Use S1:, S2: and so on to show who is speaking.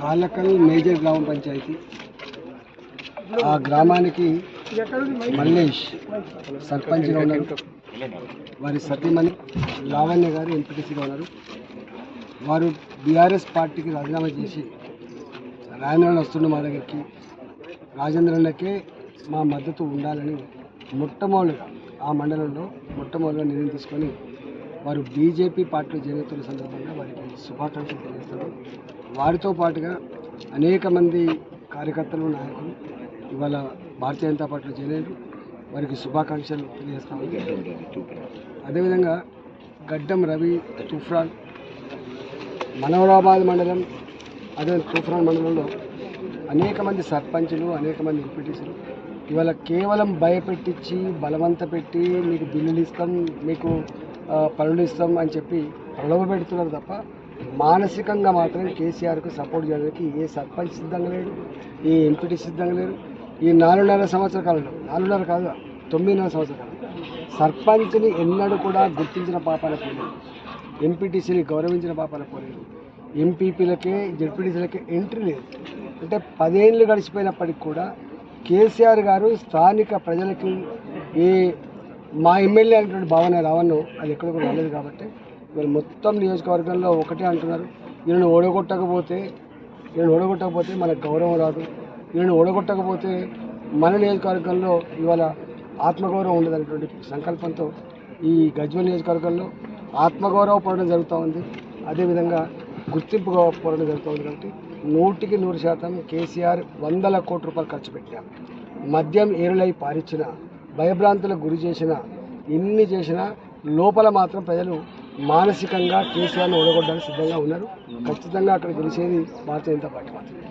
S1: కాళ్ళకల్ major గ్రామ పంచాయతీ. ఆ గ్రామానికి మల్లేష్ సర్పంచ్గా ఉన్నారు. వారి సతీమణి లావణ్య గారు ఎంపీటీసీగా ఉన్నారు. వారు బీఆర్ఎస్ పార్టీకి రాజీనామా చేసి రాజేంద్రన్ వస్తుండే మా దగ్గరికి. రాజేంద్రన్నకే మా మద్దతు ఉండాలని మొట్టమొదటిగా ఆ మండలంలో మొట్టమొదటిగా నిర్ణయం తీసుకొని వారు బీజేపీ పార్టీలో చేరుతున్న సందర్భంగా వారికి శుభాకాంక్షలు తెలియజేస్తారు వారితో పాటుగా అనేక మంది కార్యకర్తలు నాయకులు ఇవాళ భారతీయ జనతా పార్టీలో చేరారు. వారికి శుభాకాంక్షలు తెలియజేస్తాము అదేవిధంగా గడ్డం రవి తుఫ్రాన్ మనోరాబాద్ మండలం అదే తుఫ్రాన్ మండలంలో అనేక మంది సర్పంచులు అనేక మంది ఎంపీటీసులు ఇవాళ కేవలం భయపెట్టించి బలవంత పెట్టి మీకు బిల్లులు ఇస్తాం మీకు పనులు ఇస్తాం అని చెప్పి ప్రలోభపెడుతున్నారు తప్ప మానసికంగా మాత్రం కేసీఆర్కు సపోర్ట్ చేయడానికి ఏ సర్పంచ్ సిద్ధంగా లేడు ఏ ఎంపీటీ సిద్ధంగా లేరు. ఈ నాలుగున్నర సంవత్సర కాలంలో నాలుగున్నర కాదు తొమ్మిదిన్నర సంవత్సర కాలం సర్పంచ్ని ఎన్నడూ కూడా గుర్తించిన పాపాల పోలేదు. ఎంపీటీసీని గౌరవించిన పాపాల పోలేదు. ఎంపీపీలకే జడ్పీటీసీలకే ఎంట్రీ లేదు. అంటే పదేళ్ళు గడిచిపోయినప్పటికి కూడా కేసీఆర్ గారు స్థానిక ప్రజలకి ఏ మా ఎమ్మెల్యే అనేటువంటి భావన రావన్నో అది ఎక్కడ కూడా రాలేదు కాబట్టి వీళ్ళు మొత్తం నియోజకవర్గంలో ఒకటే అంటున్నారు. వీళ్ళని ఓడగొట్టకపోతే వీళ్ళని ఓడగొట్టకపోతే మనకు గౌరవం రాదు. వీళ్ళని ఓడగొట్టకపోతే మన నియోజకవర్గంలో ఇవాళ ఆత్మగౌరవం ఉండదనేటువంటి సంకల్పంతో ఈ గజ్వల్ నియోజకవర్గంలో ఆత్మగౌరవ పోరాటం జరుగుతూ ఉంది. అదేవిధంగా గుర్తింపు పోరాటం జరుగుతూ ఉంది కాబట్టి నూటికి నూరు శాతం కేసీఆర్ వందల కోట్ల రూపాయలు ఖర్చు పెట్టారు మద్యం ఏరులై పారిచ్చిన భయభ్రాంతులకు గురి చేసిన ఎన్ని చేసినా లోపల మాత్రం ప్రజలు మానసికంగా కేసీఆర్ను ఓడగొట్టడానికి సిద్ధంగా ఉన్నారు. ఖచ్చితంగా అక్కడ గెలిచేది భారతీయ జనతా పార్టీ మాత్రమే.